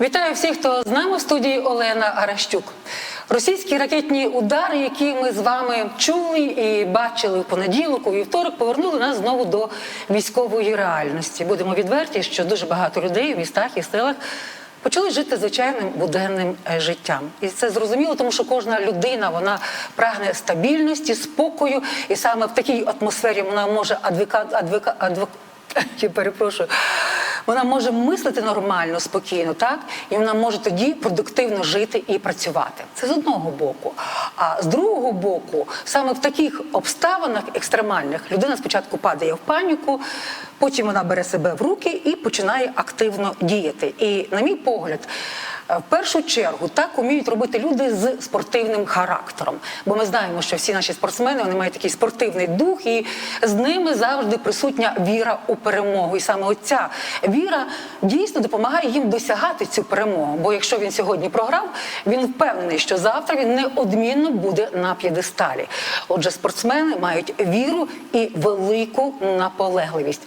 Вітаю всіх, хто з нами в студії Олена Аращук. Російські ракетні удари, які ми з вами чули і бачили в понеділок, у вівторок, повернули нас знову до військової реальності. Будемо відверті, що дуже багато людей в містах і селах почали жити звичайним буденним життям. І це зрозуміло, тому що кожна людина вона прагне стабільності, спокою, і саме в такій атмосфері вона може адвокат, адвокат, адвок... Я перепрошую. Вона може мислити нормально, спокійно, так і вона може тоді продуктивно жити і працювати. Це з одного боку. А з другого боку, саме в таких обставинах екстремальних людина спочатку падає в паніку, потім вона бере себе в руки і починає активно діяти. І, на мій погляд, в першу чергу так уміють робити люди з спортивним характером. Бо ми знаємо, що всі наші спортсмени вони мають такий спортивний дух, і з ними завжди присутня віра у перемогу. І саме оця віра дійсно допомагає їм досягати цю перемогу. Бо якщо він сьогодні програв, він впевнений, що завтра він неодмінно буде на п'єдесталі. Отже, спортсмени мають віру і велику наполегливість.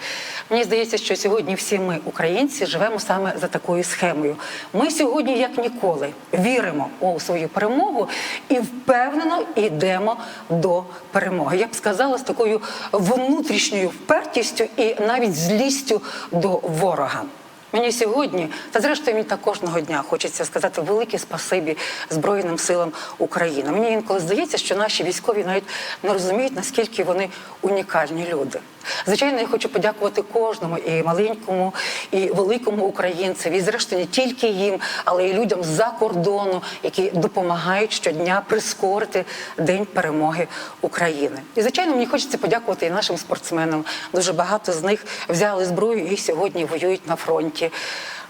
Мені здається, що сьогодні всі ми, українці, живемо саме за такою схемою. Ми сьогодні, як ніколи, віримо у свою перемогу і впевнено йдемо до перемоги. Я б сказала, з такою внутрішньою впертістю і навіть злістю до ворога. Мені сьогодні, та зрештою мені так кожного дня хочеться сказати велике спасибі Збройним силам України. Мені інколи здається, що наші військові навіть не розуміють, наскільки вони унікальні люди. Звичайно, я хочу подякувати кожному і маленькому, і великому українцеві, і зрештою не тільки їм, але й людям з-за кордону, які допомагають щодня прискорити День перемоги України. І звичайно, мені хочеться подякувати і нашим спортсменам. Дуже багато з них взяли зброю і сьогодні воюють на фронті.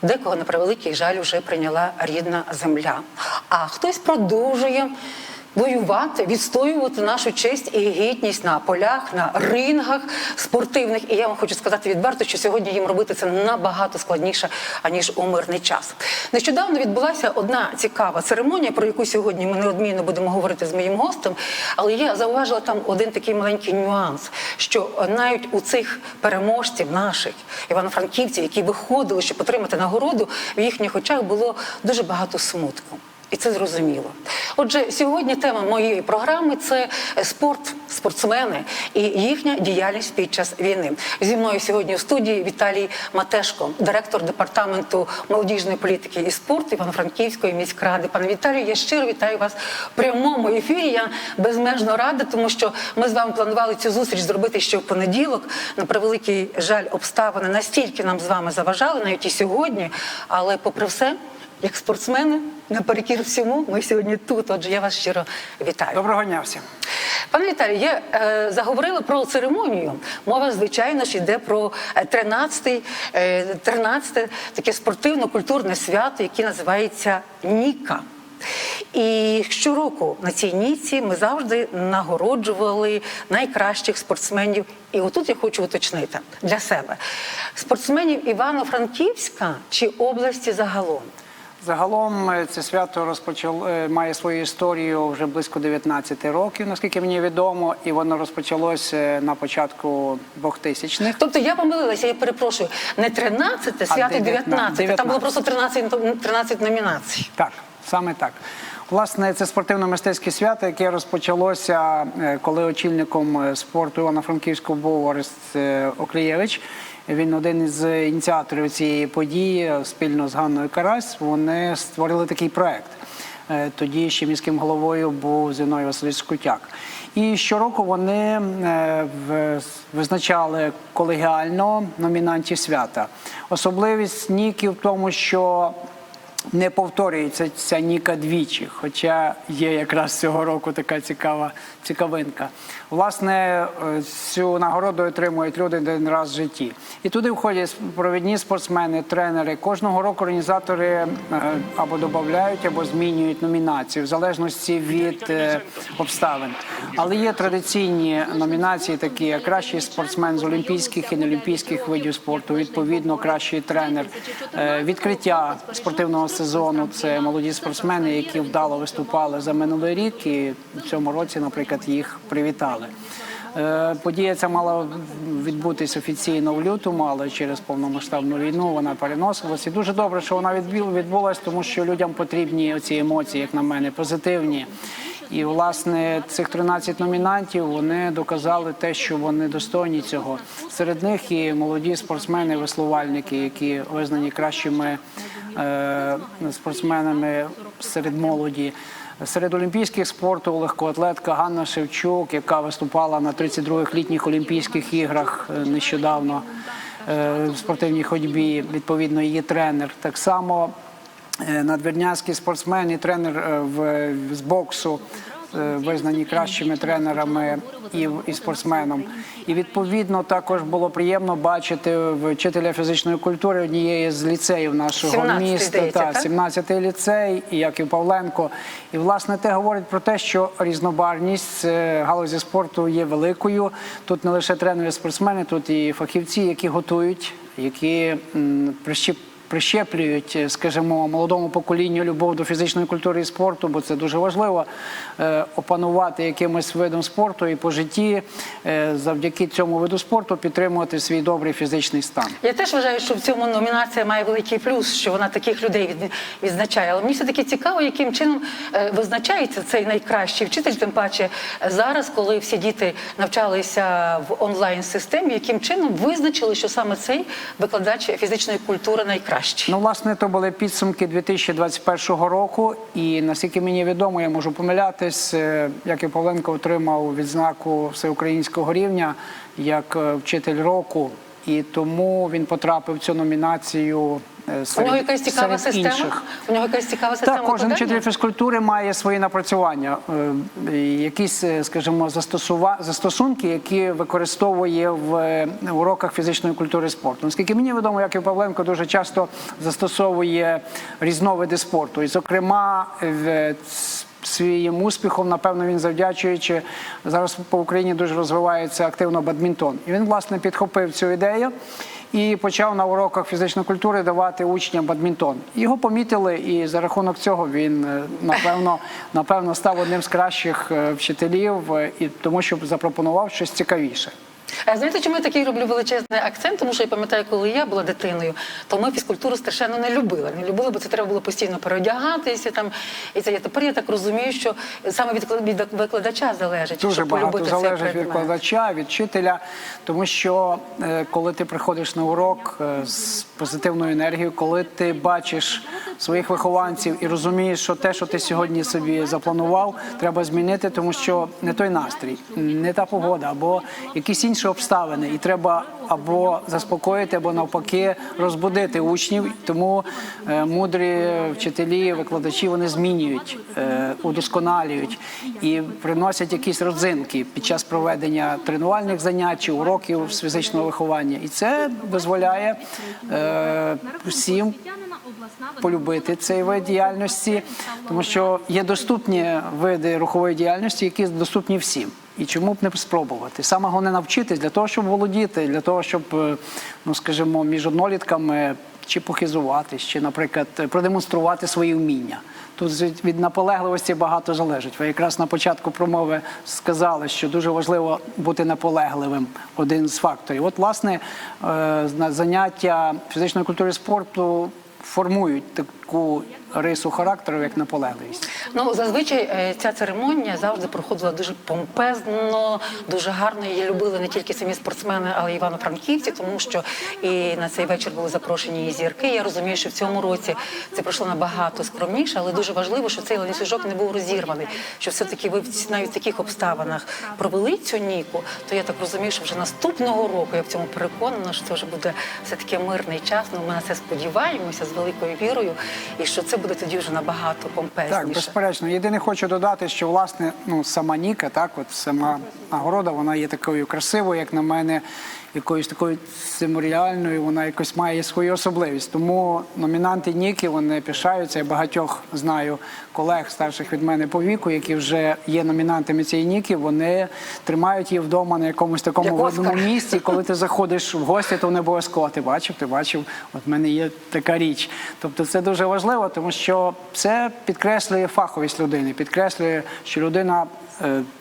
Декого на превеликий жаль вже прийняла рідна земля. А хтось продовжує воювати, відстоювати нашу честь і гідність на полях, на рингах спортивних. І я вам хочу сказати відверто, що сьогодні їм робити це набагато складніше аніж у мирний час. Нещодавно відбулася одна цікава церемонія, про яку сьогодні ми неодмінно будемо говорити з моїм гостем. Але я зауважила там один такий маленький нюанс, що навіть у цих переможців наших івано-франківців, які виходили, щоб отримати нагороду, в їхніх очах було дуже багато смутку. І це зрозуміло. Отже, сьогодні тема моєї програми це спорт, спортсмени і їхня діяльність під час війни. Зі мною сьогодні в студії Віталій Матешко, директор департаменту молодіжної політики і спорту Івано-Франківської міськради. Пане Віталію, я щиро вітаю вас в прямому ефірі. Я безмежно рада, тому що ми з вами планували цю зустріч зробити ще в понеділок. На превеликий жаль, обставини настільки нам з вами заважали, навіть і сьогодні. Але, попри все, як спортсмени, наперекір всьому, ми сьогодні тут. Отже, я вас щиро вітаю. Доброго дня всім. Пане Віталію, я е, заговорила про церемонію. Мова, звичайно ж, йде про 13 е, 13 таке спортивно-культурне свято, яке називається Ніка. І щороку на цій ніці ми завжди нагороджували найкращих спортсменів. І отут я хочу уточнити для себе спортсменів Івано-Франківська чи області загалом. Загалом е, це свято розпочало е, має свою історію вже близько 19 років, наскільки мені відомо, і воно розпочалося на початку 2000-х. Тобто я помилилася, я перепрошую, не 13, свято 19. 19. Там було просто 13, 13 номінацій. Так, саме так. Власне, це спортивно-мистецьке свято, яке розпочалося, е, коли очільником е, спорту Івано-Франківського був Орест е, Оклієвич. Він один із ініціаторів цієї події спільно з Ганною Карась. Вони створили такий проект. Е, Тоді ще міським головою був Зіной Васильович Скутяк. І щороку вони е, визначали колегіально номінантів свята. Особливість Ніки в тому, що не повторюється ця Ніка двічі, хоча є якраз цього року така цікава цікавинка. Власне, е, цю нагороду отримують люди один раз в житті. І туди входять провідні спортсмени, тренери. Кожного року організатори е, або додають, або змінюють номінації в залежності від е, обставин. Але є традиційні номінації, такі як кращий спортсмен з олімпійських і неолімпійських видів спорту, відповідно, кращий тренер, відкриття спортивного сезону. Це молоді спортсмени, які вдало виступали за минулий рік, і в цьому році, наприклад, їх привітали. Е, Подія ця мала відбутись офіційно в лютому, але через повномасштабну війну вона переносилась. І дуже добре, що вона відбу- відбулась, тому що людям потрібні ці емоції, як на мене, позитивні. І власне цих 13 номінантів вони доказали те, що вони достойні цього. Серед них і молоді спортсмени, веслувальники, які визнані кращими е, спортсменами серед молоді. Серед олімпійських спорту легкоатлетка Ганна Шевчук, яка виступала на 32-х літніх Олімпійських іграх е, нещодавно е, в спортивній ходьбі. Відповідно, її тренер. Так само е, надвірнянський спортсмен і тренер з боксу. Е, Визнані кращими тренерами і, і спортсменом. І відповідно також було приємно бачити вчителя фізичної культури однієї з ліцеїв нашого 17-й, міста. здається, та, так? 17-й ліцей, і Яків Павленко. І власне те говорить про те, що різнобарність е, галузі спорту є великою. Тут не лише тренери, спортсмени, тут і фахівці, які готують, які прищіп. Прищеплюють, е, скажімо, молодому поколінню любов до фізичної культури і спорту, бо це дуже важливо е, опанувати якимось видом спорту і по житті е, завдяки цьому виду спорту підтримувати свій добрий фізичний стан. Я теж вважаю, що в цьому номінація має великий плюс, що вона таких людей відзначає. Але мені все таки цікаво, яким чином визначається цей найкращий вчитель, тим паче зараз, коли всі діти навчалися в онлайн системі, яким чином визначили, що саме цей викладач фізичної культури найкращий. Ну, власне, то були підсумки 2021 року, і наскільки мені відомо, я можу помилятись. як і Павленко отримав відзнаку всеукраїнського рівня як е, вчитель року, і тому він потрапив в цю номінацію. Е, У нього якась цікава серед система. інших. У нього якась цікава система. Так, кожен вчитель фізкультури має свої напрацювання, е, якісь, е, скажімо, застосува... застосунки, які використовує в е, уроках фізичної культури і спорту. Наскільки мені відомо, Яків Павленко дуже часто застосовує різновиди спорту. І, зокрема, в своїм успіхом, напевно, він завдячуючи зараз по Україні дуже розвивається активно бадмінтон. І він, власне, підхопив цю ідею і почав на уроках фізичної культури давати учням бадмінтон. Його помітили, і за рахунок цього він е, напевно напевно став одним з кращих е, вчителів, е, і тому що запропонував щось цікавіше. А знаєте, чому я такий роблю величезний акцент? Тому що я пам'ятаю, коли я була дитиною, то ми фізкультуру страшенно не любили. Не любили, бо це треба було постійно переодягатися. Там і це я тепер я так розумію, що саме від від викладача залежить, Дуже щоб багато залежить від викладача, від вчителя, тому що е, коли ти приходиш на урок е, з позитивною енергією, коли ти бачиш своїх вихованців і розумієш, що те, що ти сьогодні собі запланував, треба змінити, тому що не той настрій, не та погода, або якісь інші обставини, і треба або заспокоїти, або навпаки розбудити учнів. Тому е, мудрі вчителі, викладачі вони змінюють, е, удосконалюють і приносять якісь родзинки під час проведення тренувальних занять чи уроків з фізичного виховання. І це дозволяє е, всім полюбити цей вид діяльності, тому що є доступні види рухової діяльності, які доступні всім. І чому б не спробувати? Саме головне навчитись для того, щоб володіти, для того, щоб, е, ну скажімо, між однолітками чи похизуватись, чи, наприклад, продемонструвати свої вміння. Тут від- наполегливості багато залежить. Ви якраз на початку промови сказали, що дуже важливо бути наполегливим один з факторів. От, власне, е, на заняття фізичної культури спорту формують таку рису характеру, як наполегливість. Ну зазвичай е, ця церемонія завжди проходила дуже помпезно, дуже гарно. Її любили не тільки самі спортсмени, але й івано-франківці, тому що і на цей вечір були запрошені і зірки. Я розумію, що в цьому році це пройшло набагато скромніше, але дуже важливо, що цей ланцюжок не був розірваний. Що все-таки ви навіть в таких обставинах провели цю ніку, то я так розумію, що вже наступного року я в цьому переконана, що це вже буде все таки мирний час. Ну ми на це сподіваємося з великою вірою, і що це буде тоді вже набагато помпезніше. Так, безперечно. Єдине хочу додати, що власне ну сама Ніка, так, от сама нагорода, вона є такою красивою, як на мене, якоюсь такою циморіальною, вона якось має свою особливість. Тому номінанти Ніки вони пишаються. Я багатьох знаю колег старших від мене по віку, які вже є номінантами цієї Ніки. Вони тримають її вдома на якомусь такому Оскар. місці. Коли ти заходиш в гості, то не обов'язково ти бачив, ти бачив. От в мене є така річ. Тобто це дуже важливо, тому що це підкреслює фаховість людини, підкреслює, що людина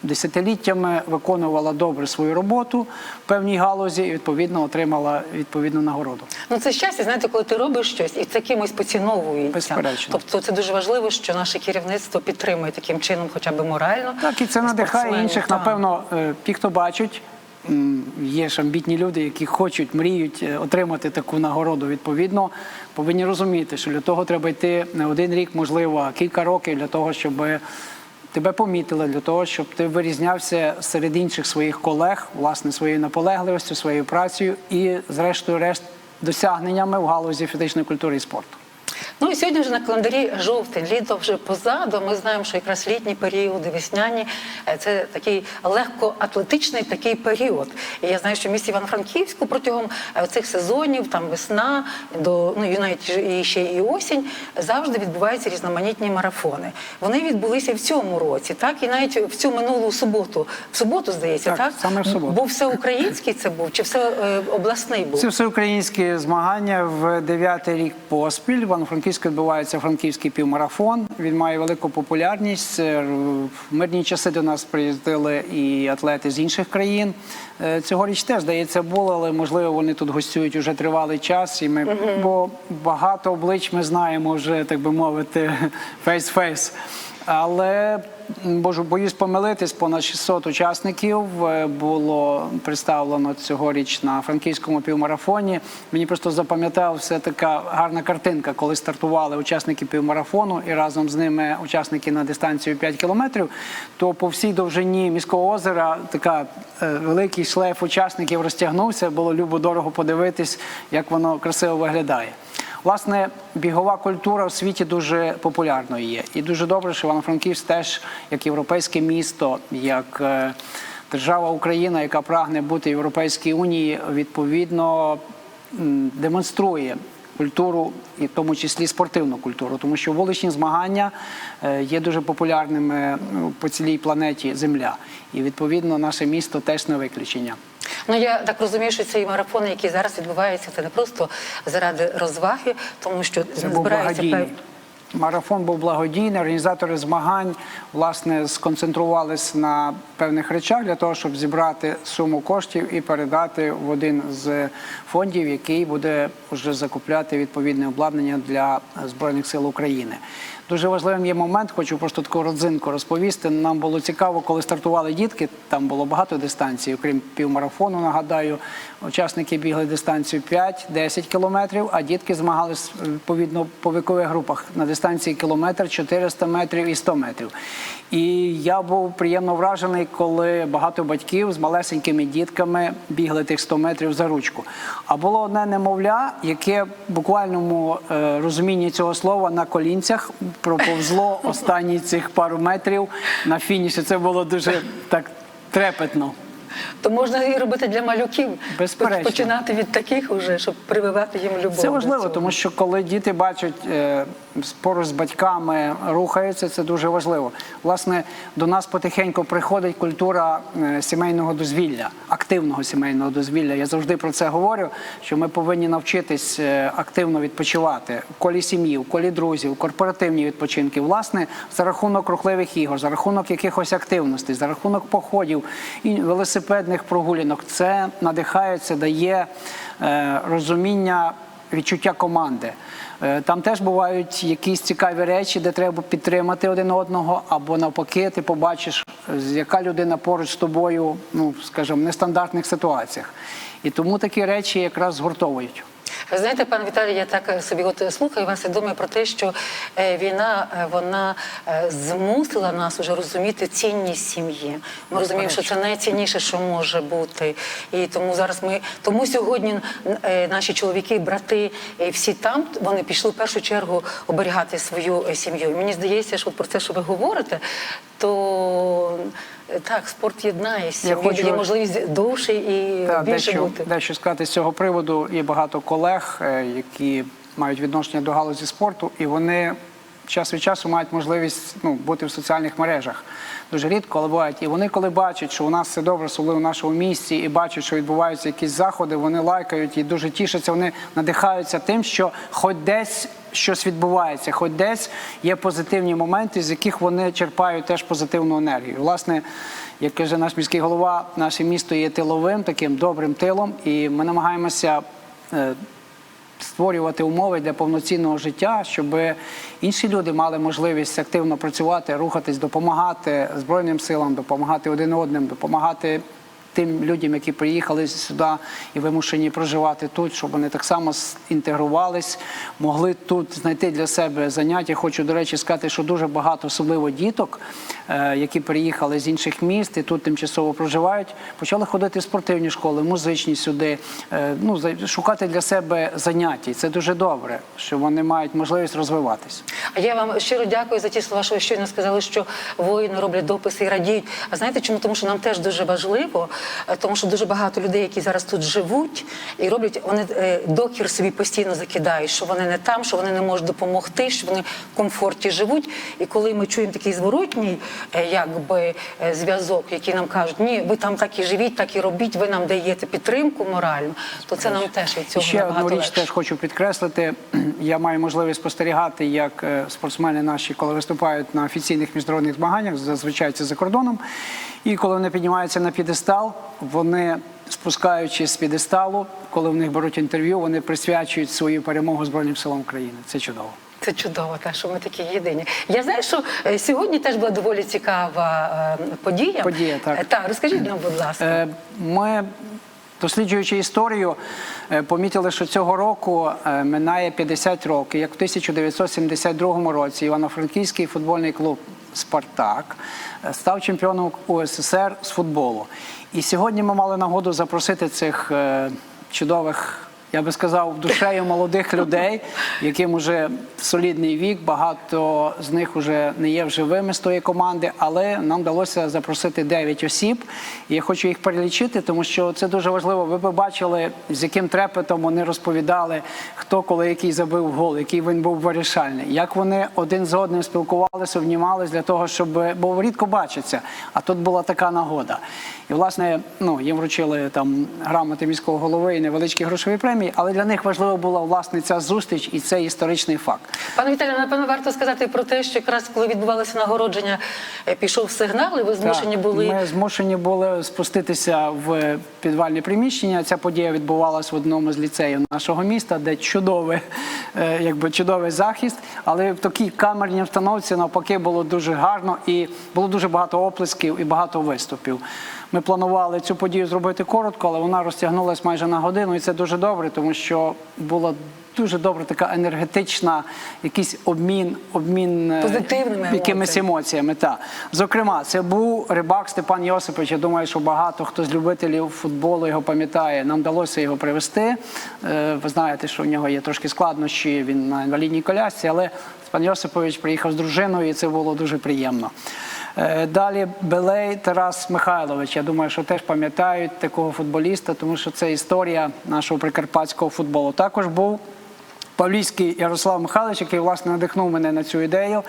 десятиліттями виконувала добре свою роботу в певній галузі і відповідно отримала відповідну нагороду. Ну це щастя, знаєте, коли ти робиш щось і це кимось поціновується. Безперечно. Тобто це дуже важливо, що наше керівництво підтримує таким чином, хоча б морально. Так, і це надихає інших. Так. Напевно, е, ті, хто бачать, м, є ж амбітні люди, які хочуть, мріють е, отримати таку нагороду. Відповідно, повинні розуміти, що для того треба йти не один рік, можливо, а кілька років для того, щоб тебе помітили, для того, щоб ти вирізнявся серед інших своїх колег, власне, своєю наполегливістю, своєю працею і, зрештою, решт досягненнями в галузі фізичної культури і спорту. Ну і сьогодні вже на календарі жовтень, літо вже позаду. Ми знаємо, що якраз літні періоди, весняні е, це такий легкоатлетичний такий період. І я знаю, що в місті Івано-Франківську протягом е, цих сезонів, там весна до ну і навіть і ще і осінь, завжди відбуваються різноманітні марафони. Вони відбулися в цьому році, так і навіть в цю минулу суботу. В суботу здається, Так, так, саме в суботу. Був всеукраїнський це був чи все е, обласний був? Це всеукраїнські змагання в дев'ятий рік поспіль. В Івано-Франківську відбувається франківський півмарафон. Він має велику популярність. В мирні часи до нас приїздили і атлети з інших країн. Е, Цьогоріч теж здається було, але можливо вони тут гостюють уже тривалий час. І ми бо багато облич ми знаємо вже, так би мовити, фейс-фейс. Але можу боюсь помилитись, понад 600 учасників е, було представлено цьогоріч на франківському півмарафоні. Мені просто запам'яталася така гарна картинка, коли стартували учасники півмарафону і разом з ними учасники на дистанцію 5 кілометрів. То по всій довжині міського озера така е, великий шлейф учасників розтягнувся. Було любо дорого подивитись, як воно красиво виглядає. Власне, бігова культура в світі дуже популярною є. І дуже добре, що Івано-Франківськ теж як європейське місто, як е, держава Україна, яка прагне бути в Європейській Унії, відповідно демонструє культуру, і в тому числі спортивну культуру, тому що вуличні змагання е, є дуже популярними ну, по цілій планеті Земля. І відповідно наше місто теж не виключення. Ну я так розумію, що цей марафон, який зараз відбувається, це не просто заради розваги, тому що Це був збираються пев- Марафон був благодійний. Організатори змагань власне сконцентрувалися на певних речах для того, щоб зібрати суму коштів і передати в один з фондів, який буде вже закупляти відповідне обладнання для збройних сил України. Дуже важливим є момент, хочу просто таку родзинку розповісти. Нам було цікаво, коли стартували дітки. Там було багато дистанцій, окрім півмарафону. Нагадаю, учасники бігли дистанцію 5-10 кілометрів, а дітки змагались відповідно по вікових групах на дистанції кілометр, 400 метрів і 100 метрів. І я був приємно вражений, коли багато батьків з малесенькими дітками бігли тих 100 метрів за ручку. А було одне немовля, яке в буквальному е, розумінні цього слова на колінцях проповзло останні цих пару метрів на фініші. Це було дуже так трепетно. то можна і робити для малюків. Безперечно. Починати від таких уже, щоб прививати їм любов. Це важливо, тому що коли діти бачать е, поруч з батьками рухаються, це дуже важливо. Власне, до нас потихеньку приходить культура е, сімейного дозвілля, активного сімейного дозвілля. Я завжди про це говорю. Що ми повинні навчитись е, активно відпочивати в колі сім'ї, в колі друзів, корпоративні відпочинки. Власне, за рахунок рухливих ігор, за рахунок якихось активностей, за рахунок походів і велосипедних прогулянок. Це надихає, це дає е, розуміння відчуття команди. Е, Там теж бувають якісь цікаві речі, де треба підтримати один одного, або навпаки, ти побачиш, яка людина поруч з тобою, ну скажімо, в нестандартних ситуаціях. І тому такі речі якраз згуртовують. Ви знаєте, пан Віталій, я так собі от слухаю вас і думаю про те, що е, війна е, вона е, змусила нас уже розуміти цінність сім'ї. Ми розуміємо, що це найцінніше, що може бути. І тому зараз ми тому сьогодні наші чоловіки, брати, всі там вони пішли в першу чергу оберігати свою сім'ю. Мені здається, що про те, що ви говорите, то так, спорт єднає сьогодні. хочу- Є можливість довше і Та, більше дещо, бути. дещо сказати з цього приводу. Є багато колег, е, які мають відношення до галузі спорту, і вони час від часу мають можливість ну, бути в соціальних мережах. Дуже рідко, але бувають. І вони, коли бачать, що у нас все добре, особливо в нашому місті, і бачать, що відбуваються якісь заходи, вони лайкають і дуже тішаться, вони надихаються тим, що хоч десь щось відбувається, хоч десь є позитивні моменти, з яких вони черпають теж позитивну енергію. Власне, як каже наш міський голова, наше місто є тиловим, таким добрим тилом, і ми намагаємося. Створювати умови для повноцінного життя, щоб інші люди мали можливість активно працювати, рухатись, допомагати Збройним силам, допомагати один одним, допомагати тим людям, які приїхали сюди і вимушені проживати тут, щоб вони так само інтегрувались, могли тут знайти для себе заняття. Хочу, до речі, сказати, що дуже багато, особливо діток, е, які приїхали з інших міст і тут тимчасово проживають, почали ходити в спортивні школи, музичні сюди, е, ну, шукати для себе заняття. Це дуже добре, що вони мають можливість розвиватись. А я вам щиро дякую за ті слова, що ви щойно сказали, що воїни роблять дописи і радіють. А знаєте чому? Тому що нам теж дуже важливо, тому що дуже багато людей, які зараз тут живуть і роблять, вони е, докір собі постійно закидають, що вони не там, що вони не можуть допомогти, що вони в комфорті живуть. І коли ми чуємо такий зворотній е, якби е, зв'язок, який нам кажуть, ні, ви там так і живіть, так і робіть, ви нам даєте підтримку моральну, то це нам теж від цього ще набагато одну річ легше. теж хочу підкреслити. Я маю можливість спостерігати, як е, спортсмени наші, коли виступають на офіційних міжнародних змаганнях, зазвичай це за кордоном. І коли вони піднімаються на п'єдестал, вони спускаючись з п'єдесталу, коли в них беруть інтерв'ю, вони присвячують свою перемогу Збройним силам України. Це чудово. Це чудово, та що ми такі єдині. Я знаю, що е, сьогодні теж була доволі цікава е, подія. Подія, так. Е, Так, розкажіть нам, будь ласка. Ми, досліджуючи історію, помітили, що цього року минає 50 років, як в 1972 році Івано-Франківський футбольний клуб Спартак е, став чемпіоном УССР з футболу. І сьогодні ми мали нагоду запросити цих е, чудових. Я би сказав, душею молодих людей, яким уже солідний вік, багато з них вже не є живими з тої команди, але нам вдалося запросити 9 осіб. І я хочу їх перелічити, тому що це дуже важливо. Ви б бачили, з яким трепетом вони розповідали, хто коли який забив гол, який він був вирішальний, як вони один з одним спілкувалися, обнімались для того, щоб бо рідко бачаться. А тут була така нагода. І власне, ну їм вручили там грамоти міського голови і невеличкі грошові премії, але для них важливо була власне ця зустріч і цей історичний факт. Пане Віталію, напевно, варто сказати про те, що якраз коли відбувалося нагородження, е, пішов сигнал, і ви змушені Так, були. Ми змушені були спуститися в підвальне приміщення. Ця подія відбувалася в одному з ліцеїв нашого міста, де чудовий, е, якби чудовий захист. Але в такій камерній обстановці навпаки було дуже гарно і було дуже багато оплесків і багато виступів. Ми планували цю подію зробити коротко, але вона розтягнулася майже на годину, і це дуже добре, тому що була дуже добра така енергетична, якийсь обмін, обмін е, Позитивними якимись емоціями. емоціями. Та зокрема, це був рибак Степан Йосипович. Я думаю, що багато хто з любителів футболу його пам'ятає. Нам вдалося його привезти. Е, Ви знаєте, що в нього є трошки складнощі. Він на інвалідній колясці, але Степан Йосипович приїхав з дружиною, і це було дуже приємно. Е, Далі Белей Тарас Михайлович. Я думаю, що теж пам'ятають такого футболіста, тому що це історія нашого прикарпатського футболу. Також був Павлівський Ярослав Михайлович, який власне надихнув мене на цю ідею,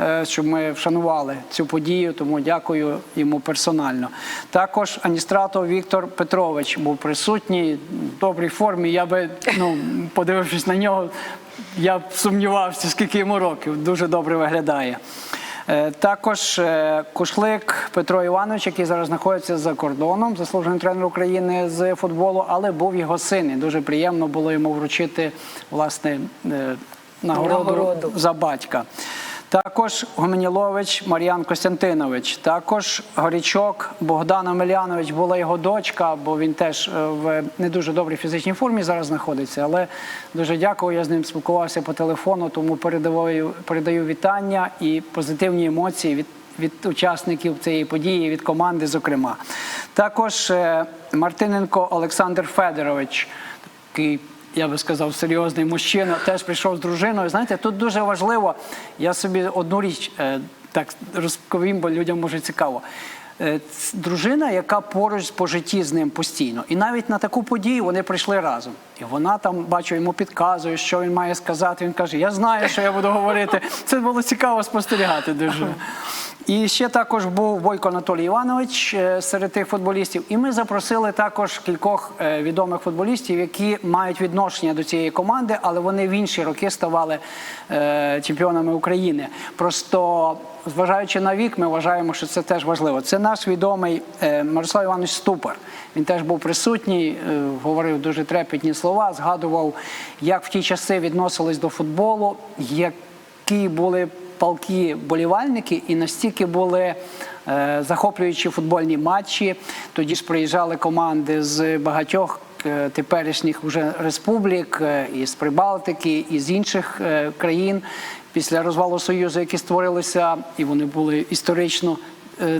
е, щоб ми вшанували цю подію, тому дякую йому персонально. Також Аністратов Віктор Петрович був присутній в добрій формі. Я би, ну, подивившись на нього, я б сумнівався, скільки йому років. Дуже добре виглядає. Е, Також е, Кушлик Петро Іванович, який зараз знаходиться за кордоном, заслужений тренер України з футболу, але був його син. І дуже приємно було йому вручити власне е, нагороду, Нагороду. за батька. Також Гуменілович Мар'ян Костянтинович, також Горічок Богдан Омелянович була його дочка, бо він теж е, в не дуже добрій фізичній формі зараз знаходиться. Але дуже дякую. Я з ним спілкувався по телефону, тому передаю, передаю вітання і позитивні емоції від. Від учасників цієї події, від команди, зокрема, також е, Мартиненко Олександр Федорович, такий я би сказав, серйозний мужчина, теж прийшов з дружиною. Знаєте, тут дуже важливо, я собі одну річ е, так розповім, бо людям може цікаво. е, дружина, яка поруч по житті з ним постійно. І навіть на таку подію вони прийшли разом. І вона там, бачу, йому підказує, що він має сказати. Він каже: Я знаю, що я буду говорити. Це було цікаво спостерігати дуже. І ще також був Бойко Анатолій Іванович е, серед тих футболістів. І ми запросили також кількох е, відомих футболістів, які мають відношення до цієї команди, але вони в інші роки ставали е, чемпіонами України. Просто зважаючи на вік, ми вважаємо, що це теж важливо. Це наш відомий Мирослав Іванович Ступар. Він теж був присутній, говорив дуже трепетні слова, згадував, як в ті часи відносились до футболу, які були палкі болівальники і настільки були е, захоплюючі футбольні матчі. Тоді ж приїжджали команди з багатьох е, теперішніх вже республік, е, із Прибалтики, і з інших країн після розвалу Союзу, які створилися, і вони були історично.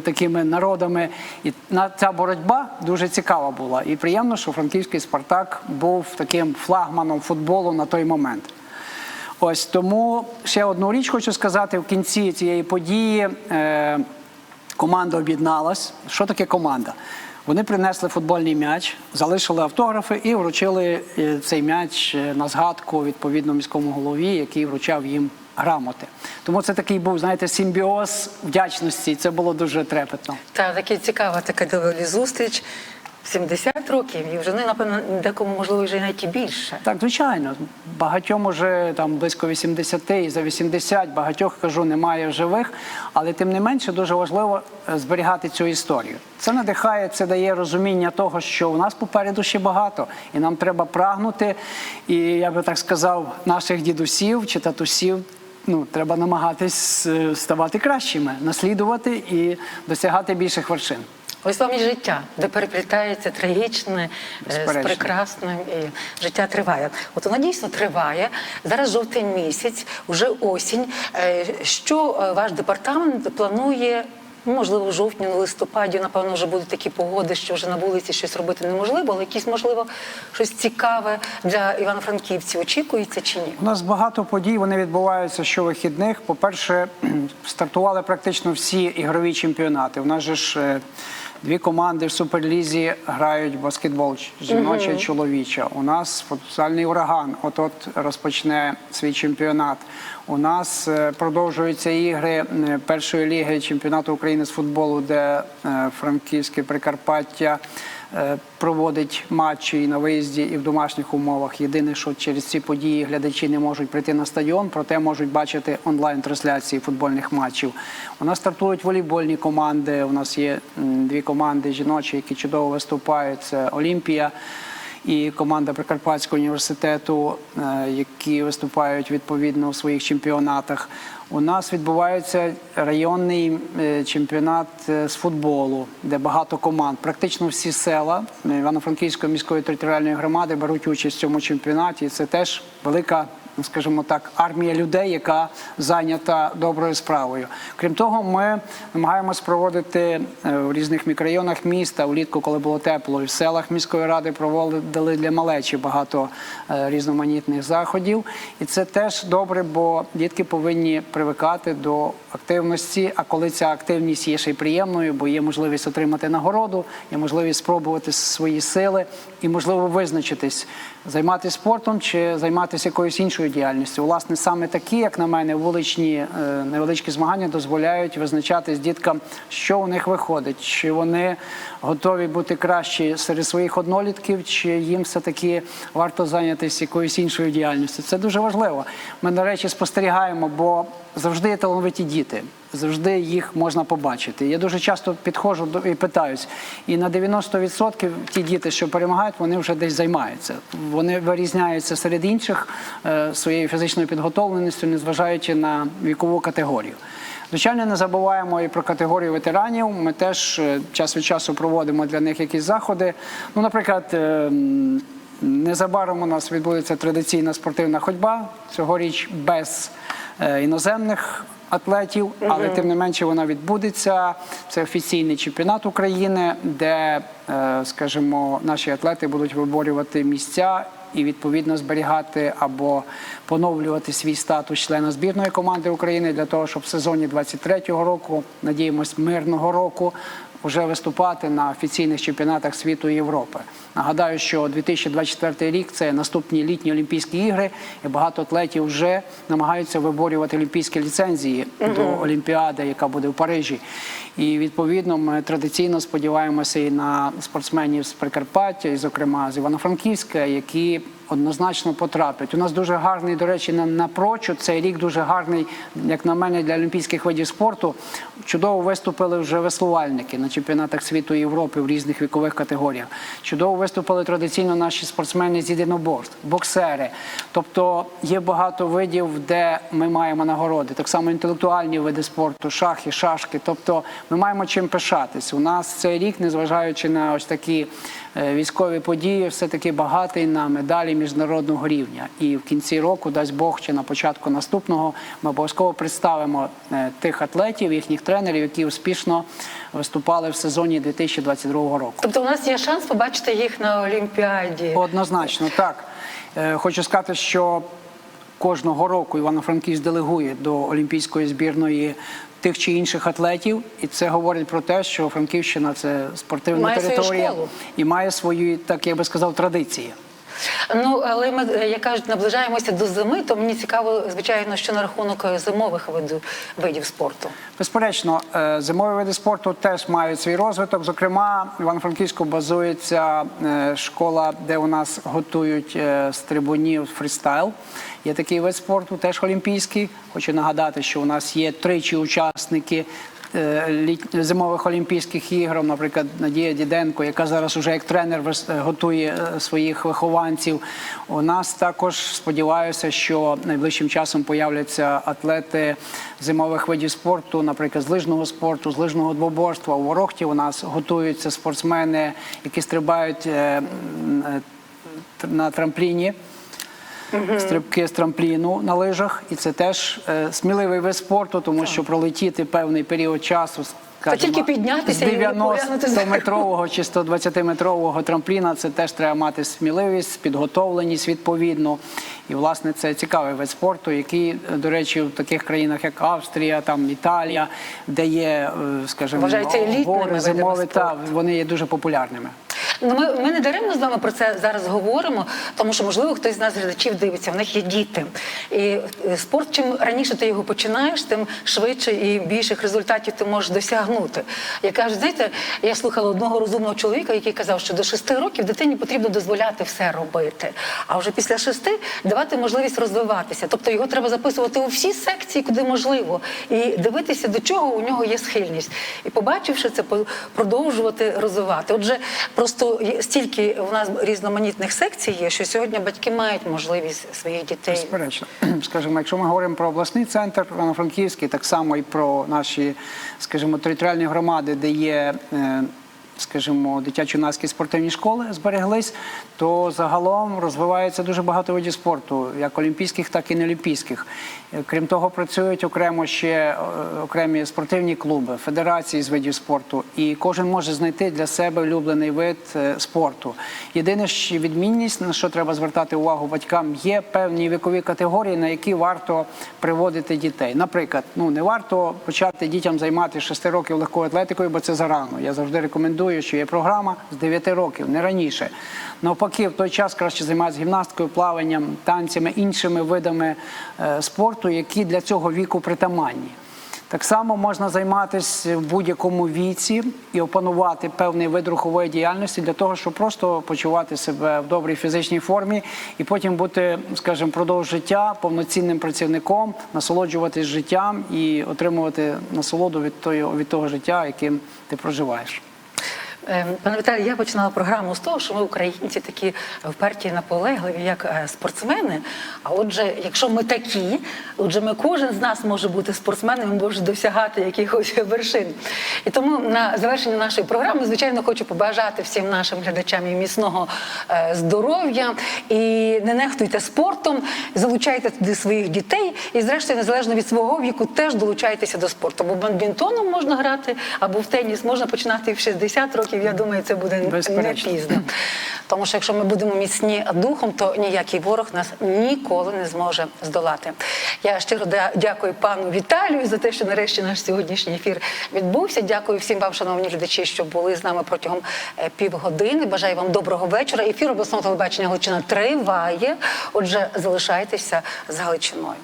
Такими народами, і ця боротьба дуже цікава була. І приємно, що франківський Спартак був таким флагманом футболу на той момент. Ось тому ще одну річ хочу сказати в кінці цієї події. Е, команда об'єдналась. Що таке команда? Вони принесли футбольний м'яч, залишили автографи і вручили е, цей м'яч е, на згадку відповідно міському голові, який вручав їм грамоти. Тому це такий був, знаєте, симбіоз вдячності. Це було дуже трепетно. Та такі цікава така доволі зустріч. 70 років, і вже не напевно декому можливо вже навіть і більше. Так, звичайно, багатьом уже там близько 80 і за 80, багатьох кажу, немає живих, але тим не менше дуже важливо е, зберігати цю історію. Це надихає, це дає розуміння того, що у нас попереду ще багато, і нам треба прагнути. І я би так сказав, наших дідусів чи татусів. Ну, треба намагатись е, ставати кращими, наслідувати і досягати більших вершин. Ось вам і життя, де переплітається трагічне е, з прекрасним, і життя триває. От воно дійсно триває. Зараз жовтень місяць, вже осінь. Е, Що е, ваш департамент планує? ну, Можливо, в жовтні, в листопаді, напевно, вже будуть такі погоди, що вже на вулиці щось робити неможливо, але якісь, можливо, щось цікаве для івано-франківців очікується чи ні? У нас багато подій, вони відбуваються щовихідних. По-перше, стартували практично всі ігрові чемпіонати. У нас же ж дві команди в суперлізі грають баскетбол жіноча і чоловіча. У нас футзальний ураган от-от розпочне свій чемпіонат. У нас е, продовжуються ігри е, першої ліги чемпіонату України з футболу, де е, Франківське Прикарпаття проводить матчі і на виїзді, і в домашніх умовах. Єдине, що через ці події глядачі не можуть прийти на стадіон, проте можуть бачити онлайн-трансляції футбольних матчів. У нас стартують волейбольні команди. У нас є дві команди жіночі, які чудово виступають. Це Олімпія. І команда Прикарпатського університету, е, які виступають відповідно у своїх чемпіонатах. У нас відбувається районний е, чемпіонат е, з футболу, де багато команд. Практично всі села Івано-Франківської міської територіальної громади беруть участь в цьому чемпіонаті. Це теж велика, скажімо так, армія людей, яка зайнята доброю справою. Крім того, ми намагаємось проводити е, в різних мікрорайонах міста влітку, коли було тепло, і в селах міської ради проводили для малечі багато е, різноманітних заходів. І це теж добре, бо дітки повинні привикати до активності. А коли ця активність є ще й приємною, бо є можливість отримати нагороду, є можливість спробувати свої сили і можливо визначитись, займатися спортом чи займатися якоюсь іншою діяльністю. Власне, саме такі, як на мене, вуличні е, невеличкі змагання дозволяють визначатись діткам, що у них виходить, чи вони готові бути кращі серед своїх однолітків, чи їм все таки варто зайнятися якоюсь іншою діяльністю. Це дуже важливо. Ми, до речі, спостерігаємо, бо завжди є талановиті діти. Завжди їх можна побачити. Я дуже часто підходжу і питаюсь, і на 90% ті діти, що перемагають, вони вже десь займаються. Вони вирізняються серед інших е, своєю фізичною підготовленістю, незважаючи на вікову категорію. Звичайно, не забуваємо і про категорію ветеранів. Ми теж е, час від часу проводимо для них якісь заходи. Ну, наприклад, е, незабаром у нас відбудеться традиційна спортивна ходьба цьогоріч без іноземних атлетів, але тим не менше вона відбудеться. Це офіційний чемпіонат України, де, е, скажімо, наші атлети будуть виборювати місця і відповідно зберігати або поновлювати свій статус члена збірної команди України для того, щоб в сезоні 23-го року, надіємось, мирного року, вже виступати на офіційних чемпіонатах світу і Європи. Нагадаю, що 2024 рік це наступні літні Олімпійські ігри, і багато атлетів вже намагаються виборювати олімпійські ліцензії до Олімпіади, яка буде в Парижі. І відповідно ми традиційно сподіваємося і на спортсменів з Прикарпаття, і, зокрема з Івано-Франківська, які однозначно потраплять. У нас дуже гарний, до речі, на напрочуд. Цей рік дуже гарний, як на мене, для олімпійських видів спорту. Чудово виступили вже веслувальники на чемпіонатах світу і Європи в різних вікових категоріях. Чудово виступили традиційно наші спортсмени з єдиноборств, боксери. Тобто є багато видів, де ми маємо нагороди. Так само інтелектуальні види спорту, шахи, шашки. Тобто ми маємо чим пишатись. У нас цей рік, незважаючи на ось такі е, військові події, все таки багатий на медалі міжнародного рівня. І в кінці року, дасть Бог, чи на початку наступного, ми обов'язково представимо е, тих атлетів, їхніх тренерів, які успішно виступали в сезоні 2022 року. Тобто у нас є шанс побачити їх на Олімпіаді. Однозначно, так. Е, Хочу сказати, що кожного року Івано-Франківськ делегує до олімпійської збірної тих чи інших атлетів, і це говорить про те, що Франківщина це спортивна Має територія і має свої, так я би сказав, традиції. Ну але ми, е, як кажуть, наближаємося до зими, то мені цікаво, звичайно, що на рахунок е, зимових видів, видів спорту. Безперечно, е, зимові види спорту теж мають свій розвиток. Зокрема, в Івано-Франківську базується школа, де у нас готують стрибунів фрістайл. Є такий вид спорту, теж олімпійський. Хочу нагадати, що у нас є тричі учасники. Е, Зимових Олімпійських ігор, наприклад, Надія Діденко, яка зараз уже як тренер е, готує е, своїх вихованців. У нас також сподіваюся, що найближчим часом появляться атлети зимових видів спорту, наприклад, з лижного спорту, з лижного двоборства. У Ворохті у нас готуються спортсмени, які стрибають на трампліні. Стрибки з трампліну на лижах, і це теж е, сміливий вид спорту, тому що пролетіти певний період часу, скажімо, тільки піднятися з і поглянути зверху. 90-метрового чи 120-метрового трампліна, це теж треба мати сміливість, підготовленість відповідно. І власне це цікавий вид спорту, який, е, до речі, в таких країнах, як Австрія, там Італія, де є, е, скажімо, гори зимові, та вони є дуже популярними. Ну, ми, ми не даремно з вами про це зараз говоримо, тому що, можливо, хтось з нас глядачів дивиться, в них є діти. І е, спорт, чим раніше ти його починаєш, тим швидше і більших результатів ти можеш досягнути. Я кажу, знаєте, я слухала одного розумного чоловіка, який казав, що до шести років дитині потрібно дозволяти все робити. А вже після шести давати можливість розвиватися. Тобто його треба записувати у всі секції, куди можливо, і дивитися, до чого у нього є схильність. І побачивши це, продовжувати розвивати. Отже, просто є- стільки у нас різноманітних секцій є, що сьогодні батьки мають можливість своїх дітей. Безперечно, скажімо, якщо ми говоримо про обласний центр Івано-Франківський, так само і про наші, скажімо, територіальні громади, де є. е, Скажімо, дитячо-юнацькі спортивні школи збереглись, то загалом розвивається дуже багато видів спорту, як олімпійських, так і неолімпійських. Е, Крім того, працюють окремо ще е, окремі спортивні клуби, федерації з видів спорту, і кожен може знайти для себе улюблений вид е, спорту. Єдине що відмінність, на що треба звертати увагу батькам, є певні вікові категорії, на які варто приводити дітей. Наприклад, ну не варто почати дітям займатися 6 років легкою атлетикою, бо це зарано. Я завжди рекомендую, що є програма з 9 років, не раніше. Навпаки, в той час краще займатися гімнасткою, плаванням, танцями, іншими видами е, спорту, які для цього віку притаманні. Так само можна займатися в будь-якому віці і опанувати певний вид рухової діяльності для того, щоб просто почувати себе в добрій фізичній формі і потім бути, скажімо, продовж життя повноцінним працівником, насолоджуватись життям і отримувати насолоду від того, від того життя, яким ти проживаєш. Е, Пане Віталій, я починала програму з того, що ми українці такі вперті наполегливі, як е, спортсмени. А отже, якщо ми такі, отже, ми кожен з нас може бути спортсменом, може досягати якихось вершин. І тому на завершення нашої програми, звичайно, хочу побажати всім нашим глядачам і міцного е, здоров'я. І не нехтуйте спортом, залучайте туди своїх дітей. І, зрештою, незалежно від свого віку, теж долучайтеся до спорту. Бо бадмінтоном можна грати, або в теніс можна починати в 60 років, років, я думаю, це буде не пізно. Тому що якщо ми будемо міцні духом, то ніякий ворог нас ніколи не зможе здолати. Я щиро дякую пану Віталію за те, що нарешті наш сьогоднішній ефір відбувся. Дякую всім вам, шановні глядачі, що були з нами протягом е, півгодини. Бажаю вам доброго вечора. Ефір обласного телебачення Галичина триває. Отже, залишайтеся з Галичиною.